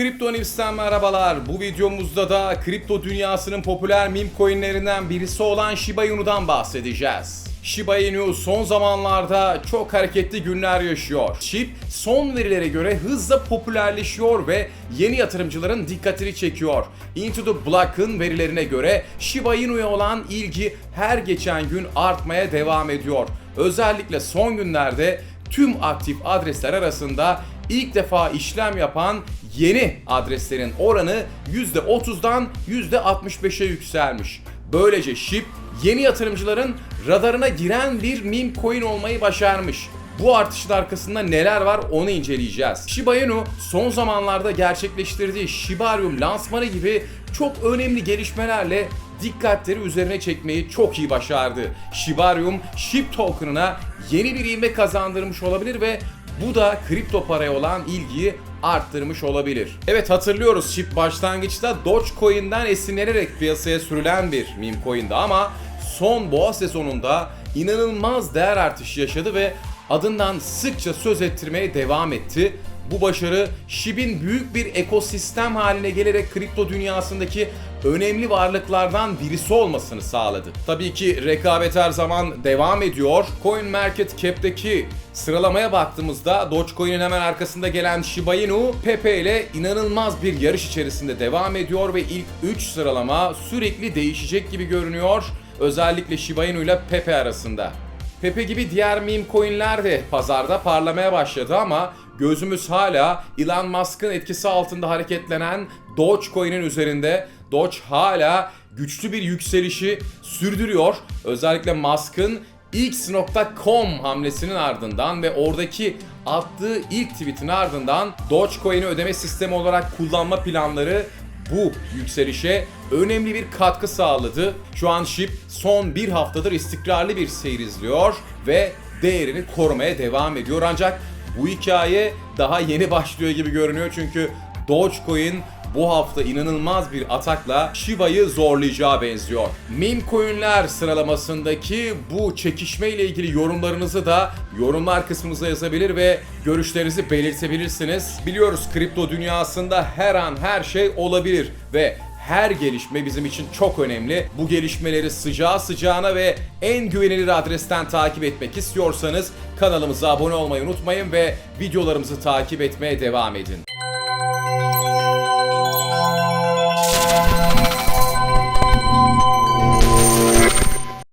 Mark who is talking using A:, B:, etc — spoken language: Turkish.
A: Kripto News'ten merhabalar. Bu videomuzda da kripto dünyasının popüler meme coinlerinden birisi olan Shiba Inu'dan bahsedeceğiz. Shiba Inu son zamanlarda çok hareketli günler yaşıyor. SHIB son verilere göre hızla popülerleşiyor ve yeni yatırımcıların dikkatini çekiyor. Into the Block'ın verilerine göre Shiba Inu'ya olan ilgi her geçen gün artmaya devam ediyor. Özellikle son günlerde tüm aktif adresler arasında ilk defa işlem yapan yeni adreslerin oranı %30'dan %65'e yükselmiş. Böylece SHIB yeni yatırımcıların radarına giren bir meme coin olmayı başarmış. Bu artışın arkasında neler var onu inceleyeceğiz. Shiba Inu son zamanlarda gerçekleştirdiği Shibarium lansmanı gibi çok önemli gelişmelerle dikkatleri üzerine çekmeyi çok iyi başardı. Shibarium, SHIB token'ına yeni bir ivme kazandırmış olabilir ve bu da kripto paraya olan ilgiyi arttırmış olabilir. Evet hatırlıyoruz SHIB başlangıçta Dogecoin'den esinlenerek piyasaya sürülen bir meme coin'di ama son boğa sezonunda inanılmaz değer artışı yaşadı ve adından sıkça söz ettirmeye devam etti. Bu başarı SHIB'in büyük bir ekosistem haline gelerek kripto dünyasındaki önemli varlıklardan birisi olmasını sağladı. Tabii ki rekabet her zaman devam ediyor. CoinMarketCap'teki sıralamaya baktığımızda Dogecoin'in hemen arkasında gelen Shiba Inu, Pepe ile inanılmaz bir yarış içerisinde devam ediyor ve ilk 3 sıralama sürekli değişecek gibi görünüyor. Özellikle Shiba Inu ile Pepe arasında. Pepe gibi diğer meme coinler de pazarda parlamaya başladı ama gözümüz hala Elon Musk'ın etkisi altında hareketlenen Dogecoin'in üzerinde. Doge hala güçlü bir yükselişi sürdürüyor. Özellikle Musk'ın X.com hamlesinin ardından ve oradaki attığı ilk tweetin ardından Dogecoin'i ödeme sistemi olarak kullanma planları bu yükselişe önemli bir katkı sağladı. Şu an SHIB son bir haftadır istikrarlı bir seyir izliyor ve değerini korumaya devam ediyor. Ancak bu hikaye daha yeni başlıyor gibi görünüyor çünkü Dogecoin bu hafta inanılmaz bir atakla Shiba'yı zorlayacağı benziyor. Meme coinler sıralamasındaki bu çekişme ile ilgili yorumlarınızı da yorumlar kısmımıza yazabilir ve görüşlerinizi belirtebilirsiniz. Biliyoruz kripto dünyasında her an her şey olabilir ve her gelişme bizim için çok önemli. Bu gelişmeleri sıcağı sıcağına ve en güvenilir adresten takip etmek istiyorsanız kanalımıza abone olmayı unutmayın ve videolarımızı takip etmeye devam edin.